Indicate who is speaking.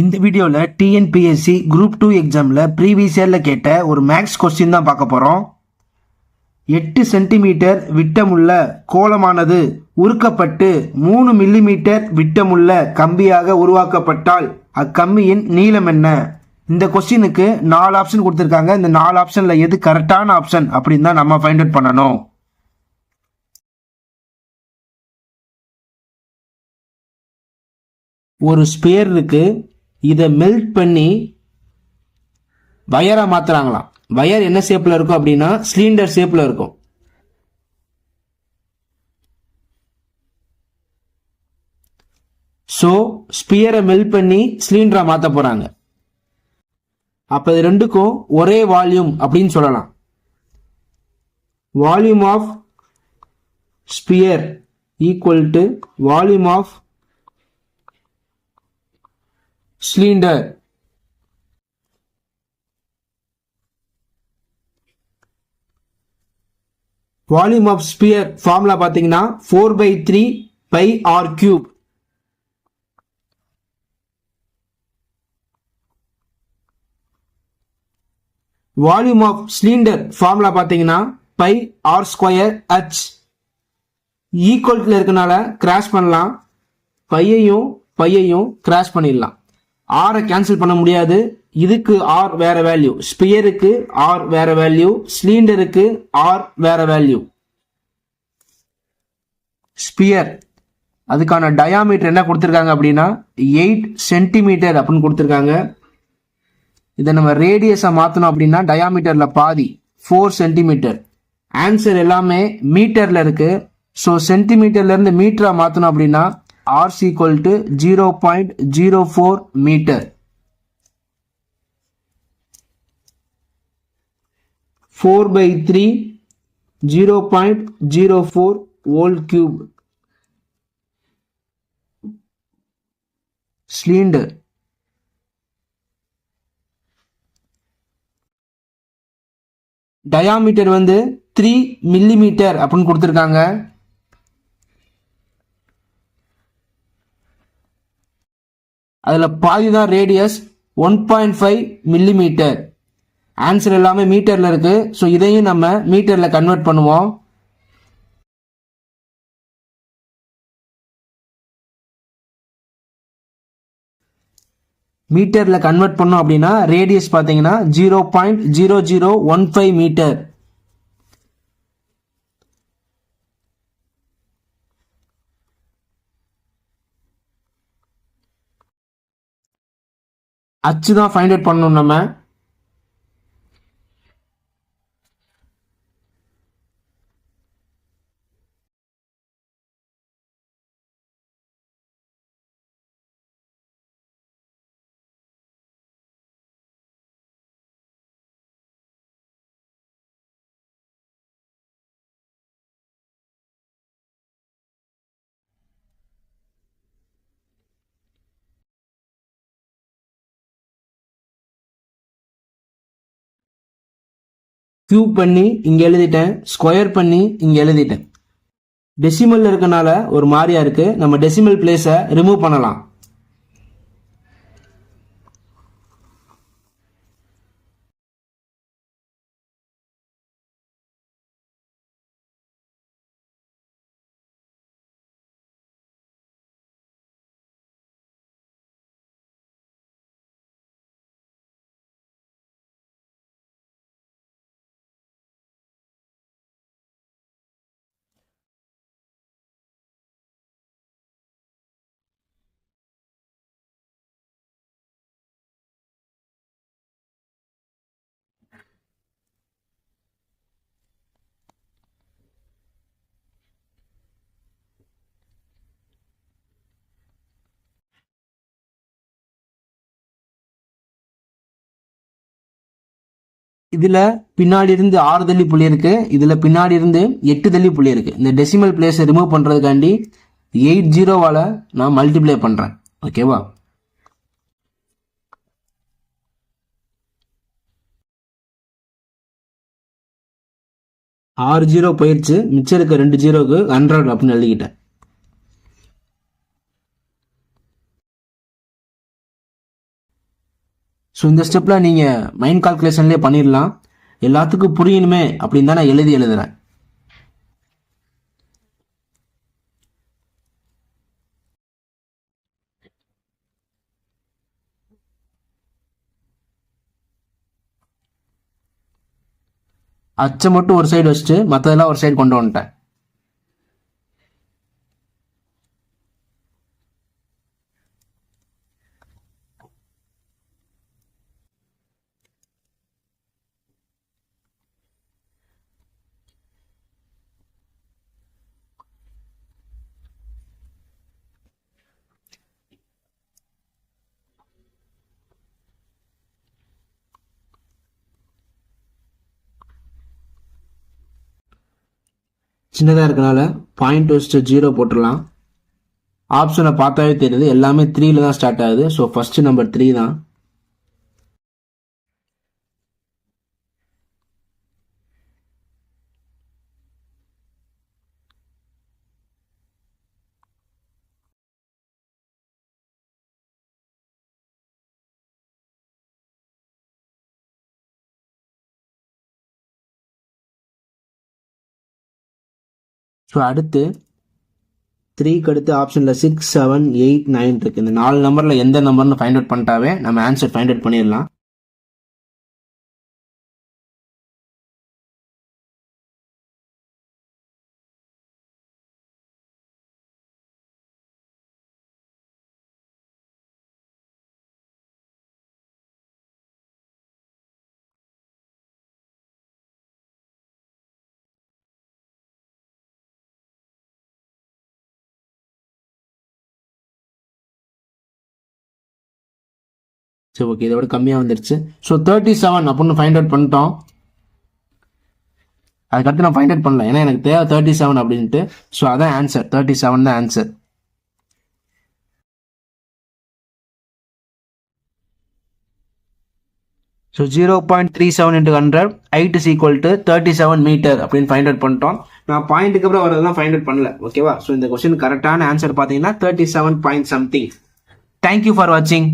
Speaker 1: இந்த வீடியோவில் TNPSC group two எக்ஸாமில் ப்ரீவியஸ் இயரில் கேட்ட ஒரு மேக்ஸ் கொஸ்டின் தான் பார்க்க போகிறோம் எட்டு சென்டிமீட்டர் விட்டமுள்ள கோலமானது உருக்கப்பட்டு மூணு மில்லிமீட்டர் விட்டமுள்ள கம்பியாக உருவாக்கப்பட்டால் அக்கம்பியின் நீளம் என்ன? இந்த கொஸ்டினுக்கு நாலு ஆப்ஷன் கொடுத்துருக்காங்க. இந்த நாலு ஆப்ஷனில் எது கரெக்டான ஆப்ஷன் அப்படின்னு தான் நம்ம ஃபைண்ட் அவுட் பண்ணணும். ஒரு ஸ்பேர் இருக்குது இதை மெல்ட் பண்ணி வயராக மாத்துறாங்களாம். வயர் என்ன ஷேப்ல இருக்கும் அப்படின்னா சிலிண்டர் ஷேப்ல இருக்கும். ஸோ ஸ்பியரை மெல்ட் பண்ணி சிலிண்டரை மாற்ற போறாங்க. அப்ப இது ரெண்டுக்கும் ஒரே வால்யூம் அப்படின்னு சொல்லலாம். Volume of sphere equal to volume of cylinder. Volume of sphere formula பார்த்தீங்கன்னா four by three pi r cube volume of cylinder formula பார்த்தீங்கன்னா பை ஆர் ஸ்கொயர் ஹச் ஈக்குவல்ல இருக்கனால கிராஷ் பண்ணலாம். பையையும் பையையும் கிராஷ் பண்ணிடலாம். ஆரை கேன்சல் பண்ண முடியாது. இதுக்கு ஆர் வேற வேல்யூ ஸ்பியருக்கு ஆர் வேற வேல்யூ சிலிண்டருக்கு ஆர் வேற வேல்யூ ஸ்பியர் அதுக்கான டயாமீட்டர் என்ன கொடுத்துருக்காங்க அப்படின்னா எயிட் சென்டிமீட்டர் அப்படின்னு கொடுத்துருக்காங்க. இதை நம்ம ரேடியஸை மாற்றணும் அப்படின்னா டயாமீட்டரில் பாதி ஃபோர் சென்டிமீட்டர் ஆன்சர் எல்லாமே மீட்டரில் இருக்குது ஸோ சென்டிமீட்டர்லேருந்து மீட்டராக மாற்றணும் அப்படின்னா r s equal to zero point zero four metre four by three zero point zero four whole cube cylinder diameter வந்து த்ரீ மில்லிமீட்டர் அப்படின்னு கொடுத்துருக்காங்க. அதில் பாதி தான் radius one point five millimetre answer எல்லாமே மீட்டரில் இருக்குது ஸோ இதையும் நம்ம மீட்டரில் கன்வெர்ட் பண்ணுவோம். மீட்டரில் கன்வெர்ட் பண்ணோம் அப்படின்னா ரேடியஸ் பார்த்தீங்கன்னா zero point zero zero one five metre அச்சு தான் ஃபைண்ட் அவுட் பண்ணணும் நம்ம. கியூப் பண்ணி இங்கே எழுதிட்டேன் ஸ்கொயர் பண்ணி இங்கே எழுதிட்டேன். டெசிமல் இருக்கனால ஒரு மாதிரியா இருக்கு. நம்ம டெசிமல் பிளேஸை ரிமூவ் பண்ணலாம். இதில் பின்னாடி இருந்து ஆறு தள்ளி புள்ளி இருக்கு. இதில் பின்னாடி இருந்து எட்டு தள்ளி புள்ளி இருக்கு. இந்த டெசிமல் பிளேஸை ரிமூவ் பண்ணுறதுக்காண்டி எயிட் ஜீரோவால் நான் மல்டிப்ளை பண்ணுறேன் ஓகேவா ஆறு ஜீரோ போயிடுச்சு மிச்சம் இருக்க ரெண்டு ஜீரோக்கு ஹண்ட்ரட் அப்படின்னு எழுதிக்கிட்டேன். ஸோ இந்த ஸ்டெப்பில் நீங்கள் மைண்ட் கால்குலேஷன்லேயே பண்ணிடலாம் எல்லாத்துக்கும் புரியணுமே அப்படின்னு தான் நான் எழுதி எழுதுகிறேன் அச்சை மட்டும் ஒரு சைடு வச்சுட்டு மற்றதெல்லாம் ஒரு சைடு கொண்டு வந்துட்டேன். சின்னதாக இருக்கனால பாயிண்ட் வச்சுட்டு ஜீரோ போட்டுடலாம். ஆப்ஷனை பார்த்தாவே தெரியுது. எல்லாமே த்ரீல தான் ஸ்டார்ட் ஆகுது. ஸோ ஃபஸ்ட்டு நம்பர் த்ரீ தான். ஸோ அடுத்து த்ரீக்கு அடுத்து ஆப்ஷனில் சிக்ஸ் செவன் எயிட் நைன் இருக்குது இந்த நாலு நம்பரில் எந்த நம்பர்னு ஃபைண்ட் அவுட் பண்ணிட்டாவே நம்ம ஆன்சர் ஃபைண்ட் அவுட் பண்ணிடலாம். சரி ஓகே இதை விட கம்மியாக வந்துருச்சு. ஸோ தேர்ட்டி செவன் அப்படின்னு ஃபைண்ட் அவுட் பண்ணிட்டோம். அதுக்கடுத்து நான் ஃபைண்ட் அவுட் பண்ணல. ஏன்னா எனக்கு தேவை தேர்ட்டி செவன் அப்படின்ட்டு ஸோ அதான் ஆன்சர் தேர்ட்டி செவன் தான் answer so zero point three seven into hundred height is equal to thirty seven metre அப்படின்னு ஃபைண்ட் அவுட் பண்ணிட்டோம். நான் பாயிண்ட்டுக்கு அப்புறம் வரதெல்லாம் ஃபைண்ட் அவுட் பண்ணல. ஓகேவா ஸோ இந்த கொஸ்டின் கரெக்டான ஆன்சர் பார்த்தீங்கன்னா thirty seven point something thank you for வாட்சிங்